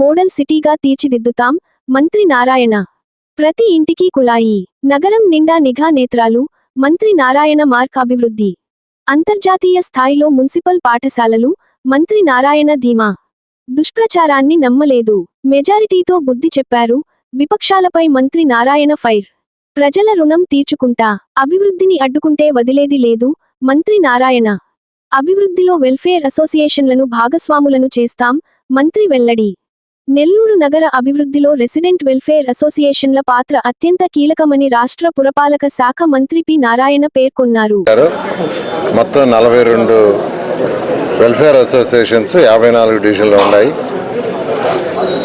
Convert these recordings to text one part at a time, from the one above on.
Model సిటీగా తీర్చిదిద్దుతాం. మంత్రి నారాయణ. ప్రతి ఇంటికి కుళాయి. నగరం నిండా నిఘా నేత్రాలు. మంత్రి నారాయణ మార్క్ అభివృద్ధి. అంతర్జాతీయ స్థాయిలో మున్సిపల్ పాఠశాలలు. మంత్రి నారాయణ ధీమా. దుష్ప్రచారాన్ని నమ్మలేదు. మెజారిటీతో బుద్ధి చెప్పారు. విపక్షాలపై మంత్రి నారాయణ ఫైర్. ప్రజల రుణం తీర్చుకుంటా. అభివృద్ధిని అడ్డుకుంటే వదిలేది లేదు. మంత్రి నారాయణ. అభివృద్ధిలో వెల్ఫేర్ అసోసియేషన్లను భాగస్వాములను చేస్తాం. మంత్రి వెల్లడి. నెల్లూరు నగర అభివృద్ధిలో రెసిడెంట్ వెల్ఫేర్ అసోసియేషన్ల పాత్ర అత్యంత కీలకమని రాష్ట్ర పురపాలక శాఖ మంత్రి పి నారాయణ పేర్కొన్నారు. మొత్తం నలభై రెండు వెల్ఫేర్ అసోసియేషన్స్ యాభై నాలుగు డివిజన్లు ఉన్నాయి.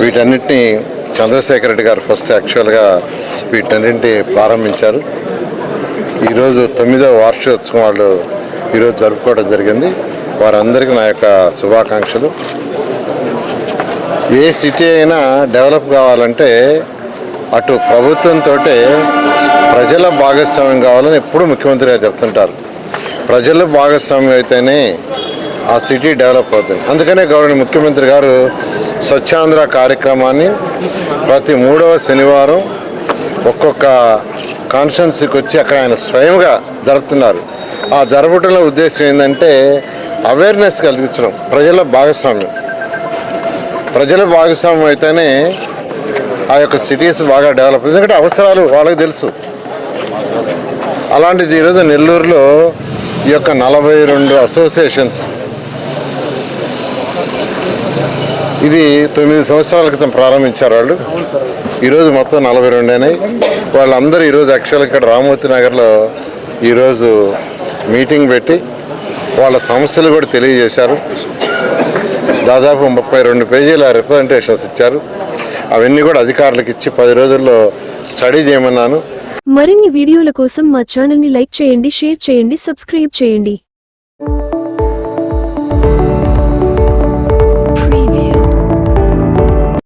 వీటన్నిటిని చంద్రశేఖర్ రెడ్డి గారు ఫస్ట్ యాక్చువల్గా వీటన్నింటిని ప్రారంభించారు. ఈరోజు తొమ్మిదవ వార్షికోత్సవం వాళ్ళు ఈరోజు జరుపుకోవడం జరిగింది. వారందరికీ నా యొక్క శుభాకాంక్షలు. ఏ సిటీ అయినా డెవలప్ కావాలంటే అటు ప్రభుత్వంతో ప్రజల భాగస్వామ్యం కావాలని ఎప్పుడూ ముఖ్యమంత్రి గారు చెప్తుంటారు. ప్రజల భాగస్వామ్యం అయితేనే ఆ సిటీ డెవలప్ అవుతుంది. అందుకనే గౌరవ ముఖ్యమంత్రి గారు స్వచ్ఛాంధ్ర కార్యక్రమాన్ని ప్రతి మూడవ శనివారం ఒక్కొక్క కాన్స్టిట్యున్సీకి వచ్చి అక్కడ ఆయన స్వయంగా జరుపుతున్నారు. ఆ జరపటంలో ఉద్దేశం ఏంటంటే అవేర్నెస్ కలిగించడం ప్రజల భాగస్వామ్యం. ప్రజల భాగస్వామ్యం అయితేనే ఆ యొక్క సిటీస్ బాగా డెవలప్ ఎందుకంటే అవసరాలు వాళ్ళకి తెలుసు. అలాంటిది ఈరోజు నెల్లూరులో ఈ యొక్క నలభై రెండు అసోసియేషన్స్ ఇది తొమ్మిది సంవత్సరాల క్రితం ప్రారంభించారు వాళ్ళు. ఈరోజు మొత్తం నలభై రెండు అయినాయి. వాళ్ళందరూ ఈరోజు యాక్చువల్గా ఇక్కడ రామూర్తి నగర్లో ఈరోజు మీటింగ్ పెట్టి వాళ్ళ సమస్యలు కూడా తెలియజేశారు. దాదాపు ముప్పై రెండు పేజీల రిప్రజెంటేషన్స్ ఇచ్చారు. అవన్నీ కూడా అధికారులకు ఇచ్చి పది రోజుల్లో స్టడీ చేయమన్నాను. మరిన్ని వీడియోల కోసం మా ఛానల్ని లైక్ చేయండి షేర్ చేయండి సబ్స్క్రైబ్ చేయండి.